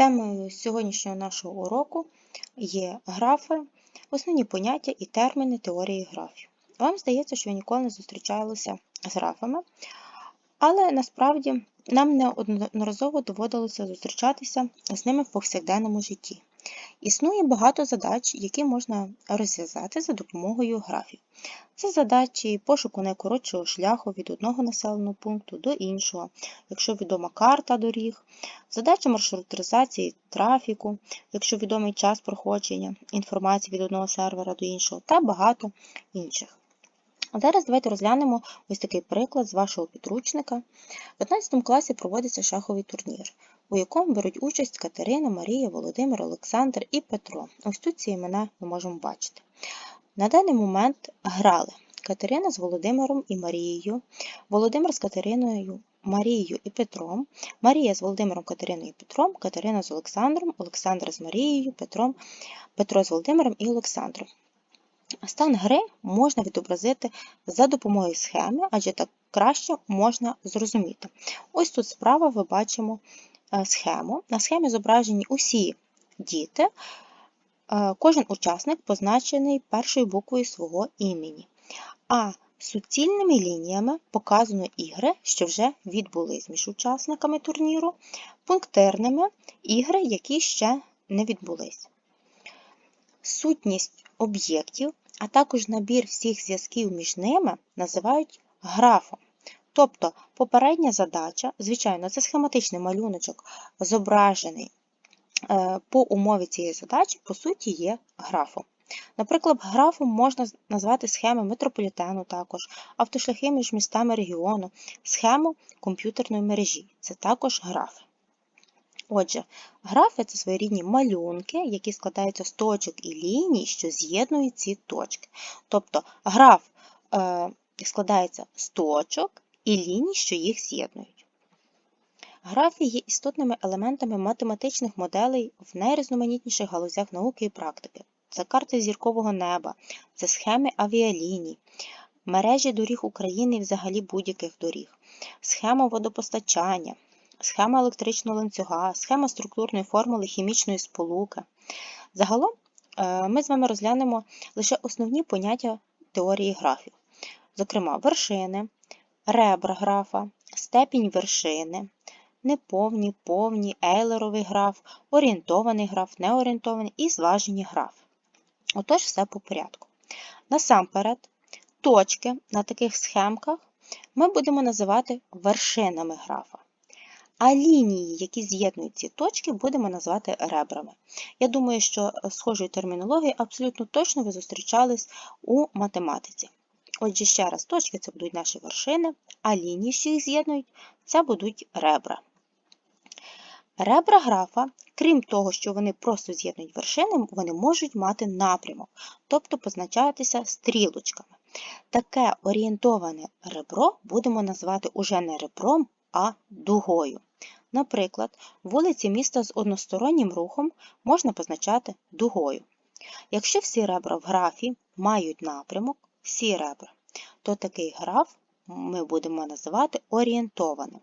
Темою сьогоднішнього нашого уроку є графи, основні поняття і терміни теорії графів. Вам здається, що ви ніколи не зустрічалися з графами, але насправді нам неодноразово доводилося зустрічатися з ними в повсякденному житті. Існує багато задач, які можна розв'язати за допомогою графів. Це задачі пошуку найкоротшого шляху від одного населеного пункту до іншого, якщо відома карта доріг, задача маршрутизації трафіку, якщо відомий час проходження інформації від одного сервера до іншого, та багато інших. А зараз давайте розглянемо ось такий приклад з вашого підручника. В 11 класі проводиться шаховий турнір у якому беруть участь Катерина, Марія, Володимир, Олександр і Петро. Ось тут ці імена ми можемо бачити. На даний момент грали Катерина з Володимиром і Марією, Володимир з Катериною, Марією і Петром, Марія з Володимиром, Катериною і Петром, Катерина з Олександром, Олександр з Марією, Петром, Петро з Володимиром і Олександром. Стан гри можна відобразити за допомогою схеми, адже так краще можна зрозуміти. Ось тут справа ви бачимо Е, схему. На схемі зображені усі діти, е, кожен учасник позначений першою буквою свого імені. А суцільними лініями показано ігри, що вже відбулись між учасниками турніру, пунктирними ігри, які ще не відбулись. Сутність об'єктів, а також набір всіх зв'язків між ними називають графом. Тобто попередня задача, звичайно, це схематичний малюночок, зображений е, по умові цієї задачі, по суті, є графом. Наприклад, графом можна назвати схеми метрополітену також, автошляхи між містами регіону, схему комп'ютерної мережі це також графи. Отже, графи це своєрідні малюнки, які складаються з точок і ліній, що з'єднують ці точки. Тобто граф е, складається з точок і ліній, що їх з'єднують. Графі є істотними елементами математичних моделей в найрізноманітніших галузях науки і практики. Це карти зіркового неба, це схеми авіаліній, мережі доріг України і взагалі будь-яких доріг, схема водопостачання, схема електричного ланцюга, схема структурної формули хімічної сполуки. Загалом е, ми з вами розглянемо лише основні поняття теорії графів, зокрема вершини, ребра графа, степінь вершини, неповні, повні, ейлеровий граф, орієнтований граф, неорієнтований і зважені граф. Отож, все по порядку. Насамперед, точки на таких схемках ми будемо називати вершинами графа. А лінії, які з'єднують ці точки, будемо називати ребрами. Я думаю, що схожої термінології абсолютно точно ви зустрічались у математиці. Отже, ще раз, точки це будуть наші вершини, а лінії, що їх з'єднують, це будуть ребра. Ребра графа, крім того, що вони просто з'єднують вершини, вони можуть мати напрямок, тобто позначатися стрілочками. Таке орієнтоване ребро будемо називати уже не ребром, а дугою. Наприклад, вулиці міста з одностороннім рухом можна позначати дугою. Якщо всі ребра в графі мають напрямок, всі ребра, то такий граф ми будемо називати орієнтованим.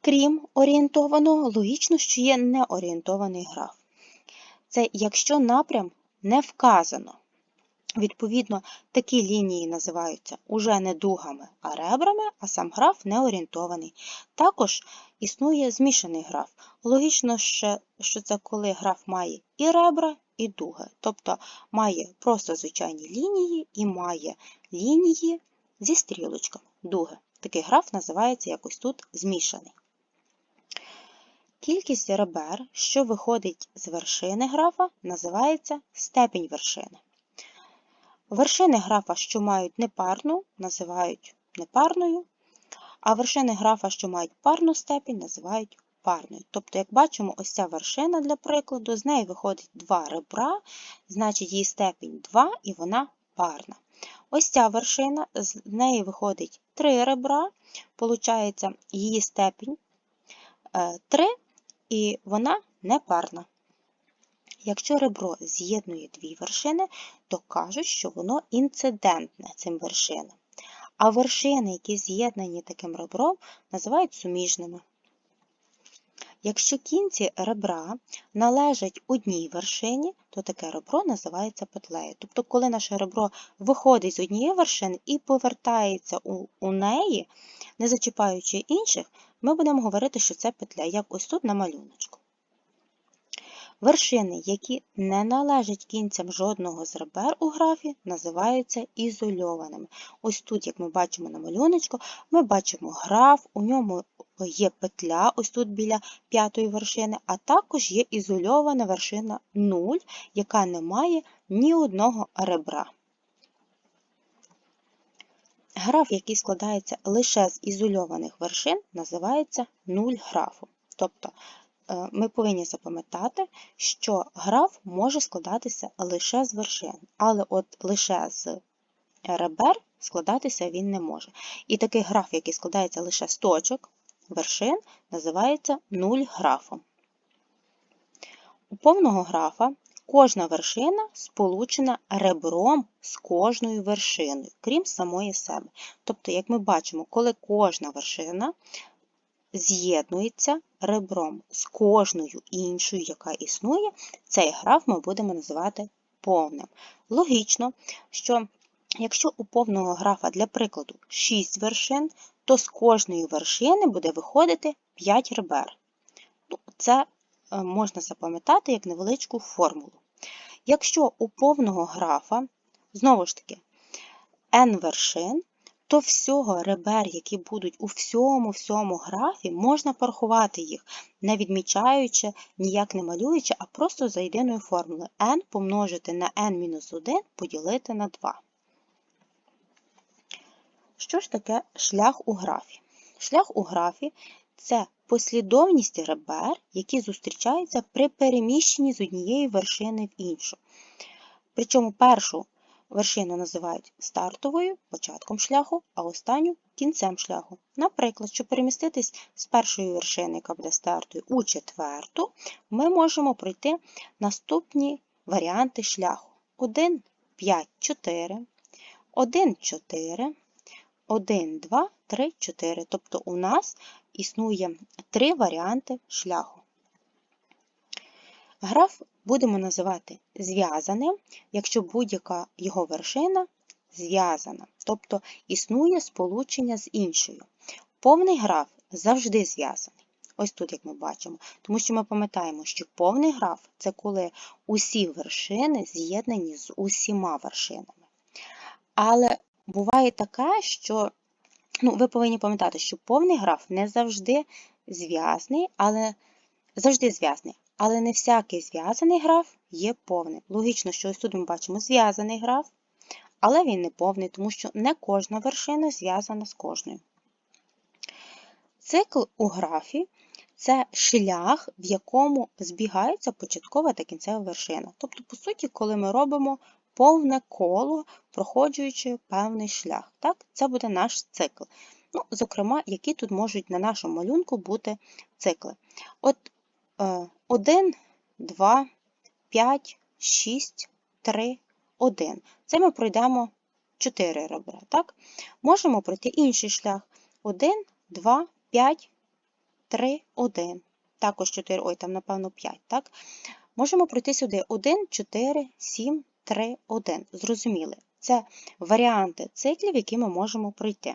Крім орієнтованого, логічно, що є неорієнтований граф. Це якщо напрям не вказано. Відповідно, такі лінії називаються уже не дугами, а ребрами, а сам граф не орієнтований. Також існує змішаний граф. Логічно, що це коли граф має і ребра, і дуги. Тобто має просто звичайні лінії і має лінії зі стрілочками дуги. Такий граф називається якось тут змішаний. Кількість ребер, що виходить з вершини графа, називається степінь вершини. Вершини графа, що мають непарну, називають непарною, а вершини графа, що мають парну степінь, називають парною. Тобто, як бачимо, ось ця вершина для прикладу, з неї виходить два ребра, значить її степінь 2 і вона парна. Ось ця вершина, з неї виходить 3 ребра, получається її степінь 3, е, і вона непарна. Якщо ребро з'єднує дві вершини, то кажуть, що воно інцидентне цим вершинам. А вершини, які з'єднані таким ребром, називають суміжними. Якщо кінці ребра належать одній вершині, то таке ребро називається петлею. Тобто, коли наше ребро виходить з однієї вершини і повертається у, у неї, не зачіпаючи інших, ми будемо говорити, що це петля, як ось тут на малюночку. Вершини, які не належать кінцям жодного з ребер у графі, називаються ізольованими. Ось тут, як ми бачимо на малюночку, ми бачимо граф, у ньому є петля, ось тут біля п'ятої вершини, а також є ізольована вершина 0, яка не має ні одного ребра. Граф, який складається лише з ізольованих вершин, називається нуль графом. Тобто ми повинні запам'ятати, що граф може складатися лише з вершин, але от лише з ребер складатися він не може. І такий граф, який складається лише з точок вершин, називається нуль графом. У повного графа кожна вершина сполучена ребром з кожною вершиною, крім самої себе. Тобто, як ми бачимо, коли кожна вершина з'єднується ребром з кожною іншою, яка існує, цей граф ми будемо називати повним. Логічно, що якщо у повного графа, для прикладу, 6 вершин, то з кожної вершини буде виходити 5 ребер. Ну, Це е, можна запам'ятати як невеличку формулу. Якщо у повного графа, знову ж таки, n вершин, то всього ребер, які будуть у всьому-всьому графі, можна порахувати їх, не відмічаючи, ніяк не малюючи, а просто за єдиною формулою n помножити на n-1 поділити на 2. Що ж таке шлях у графі? Шлях у графі це послідовність ребер, які зустрічаються при переміщенні з однієї вершини в іншу. Причому першу вершину називають стартовою початком шляху, а останню кінцем шляху. Наприклад, щоб переміститись з першої вершини, яка буде стартою, у четверту, ми можемо пройти наступні варіанти шляху: 1, 5, 4, 1, 4. 1, 2, 3, 4. Тобто у нас існує три варіанти шляху. Граф будемо називати зв'язаним, якщо будь-яка його вершина зв'язана, тобто існує сполучення з іншою. Повний граф завжди зв'язаний. Ось тут, як ми бачимо, тому що ми пам'ятаємо, що повний граф це коли усі вершини з'єднані з усіма вершинами. Але буває таке, що ну, ви повинні пам'ятати, що повний граф не завжди зв'язний, але завжди зв'язний. Але не всякий зв'язаний граф є повним. Логічно, що ось тут ми бачимо зв'язаний граф, але він не повний, тому що не кожна вершина зв'язана з кожною. Цикл у графі це шлях, в якому збігається початкова та кінцева вершина. Тобто, по суті, коли ми робимо повне коло, проходжуючи певний шлях. Так? Це буде наш цикл. Ну, Зокрема, які тут можуть на нашому малюнку бути цикли. От 1, 2, 5, 6, 3, 1. Це ми пройдемо 4 ребра. Так? Можемо пройти інший шлях. 1, 2, 5, 3, 1. Також 4, ой, там, напевно, 5. Так? Можемо пройти сюди 1, 4, 7, 3, 1. Зрозуміли, це варіанти циклів, які ми можемо пройти.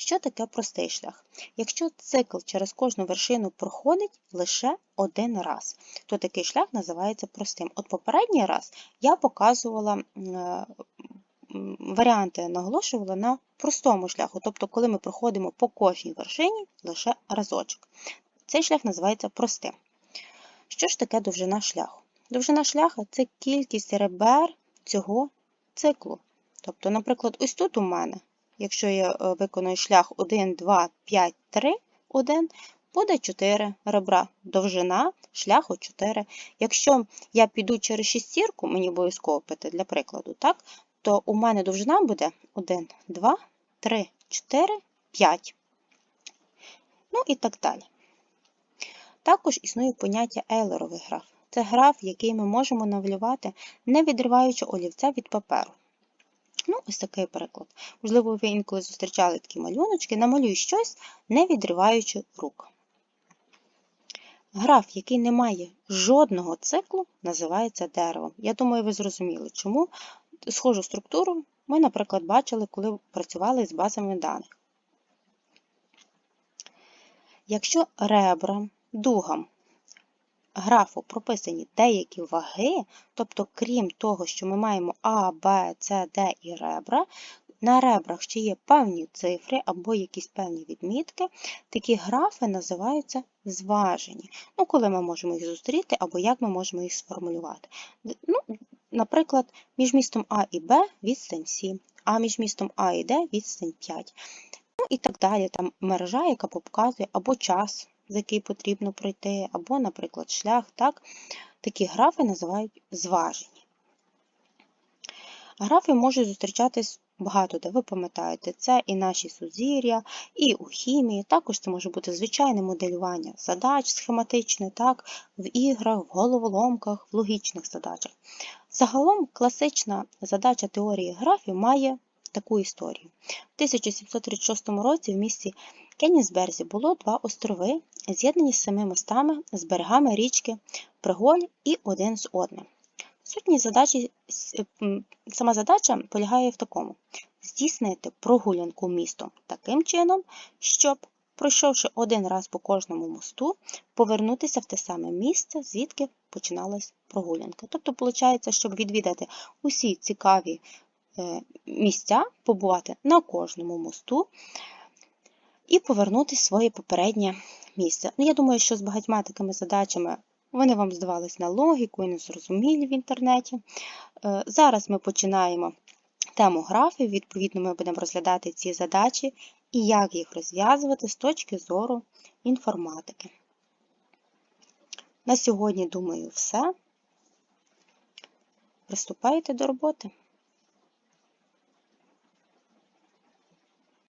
Що таке простий шлях? Якщо цикл через кожну вершину проходить лише один раз, то такий шлях називається простим. От попередній раз я показувала варіанти, наголошувала на простому шляху, тобто, коли ми проходимо по кожній вершині лише разочок. Цей шлях називається простим. Що ж таке довжина шляху? Довжина шляху це кількість ребер цього циклу. Тобто, наприклад, ось тут у мене, якщо я е, виконую шлях 1, 2, 5, 3, 1, буде 4 ребра. Довжина шляху 4. Якщо я піду через шістірку, мені обов'язково пити для прикладу, так, то у мене довжина буде 1, 2, 3, 4, 5. Ну і так далі. Також існує поняття Ейлеровий граф. Це граф, який ми можемо навлювати, не відриваючи олівця від паперу. Ну, ось такий приклад. Можливо, ви інколи зустрічали такі малюночки, намалюй щось, не відриваючи рук. Граф, який не має жодного циклу, називається деревом. Я думаю, ви зрозуміли, чому схожу структуру ми, наприклад, бачили, коли працювали з базами даних. Якщо ребрам, дугам графу прописані деякі ваги, тобто, крім того, що ми маємо А, Б, С, Д і ребра, на ребрах ще є певні цифри або якісь певні відмітки, такі графи називаються зважені. Ну, коли ми можемо їх зустріти, або як ми можемо їх сформулювати. Ну, Наприклад, між містом А і Б відстань 7, а між містом А і Д відстань 5. Ну і так далі. Там мережа, яка показує або час, за який потрібно пройти, або, наприклад, шлях. Так? Такі графи називають зважені. Графи можуть зустрічатись багато де, ви пам'ятаєте, це і наші сузір'я, і у хімії. Також це може бути звичайне моделювання задач схематичне, так, в іграх, в головоломках, в логічних задачах. Загалом класична задача теорії графів має таку історію. В 1736 році в місті Кеннісберзі було два острови, з'єднані з семи мостами з берегами річки Приголь і один з одним. Сутні задачі, сама задача полягає в такому: здійснити прогулянку містом таким чином, щоб, пройшовши один раз по кожному мосту, повернутися в те саме місце, звідки починалась прогулянка. Тобто, виходить, щоб відвідати усі цікаві е, місця, побувати на кожному мосту і повернутися в своє попереднє місце. Ну, Я думаю, що з багатьма такими задачами вони вам здавались на логіку і незрозумілі в інтернеті. Е, зараз ми починаємо тему графів, відповідно, ми будемо розглядати ці задачі і як їх розв'язувати з точки зору інформатики. На сьогодні, думаю, все. Приступайте до роботи.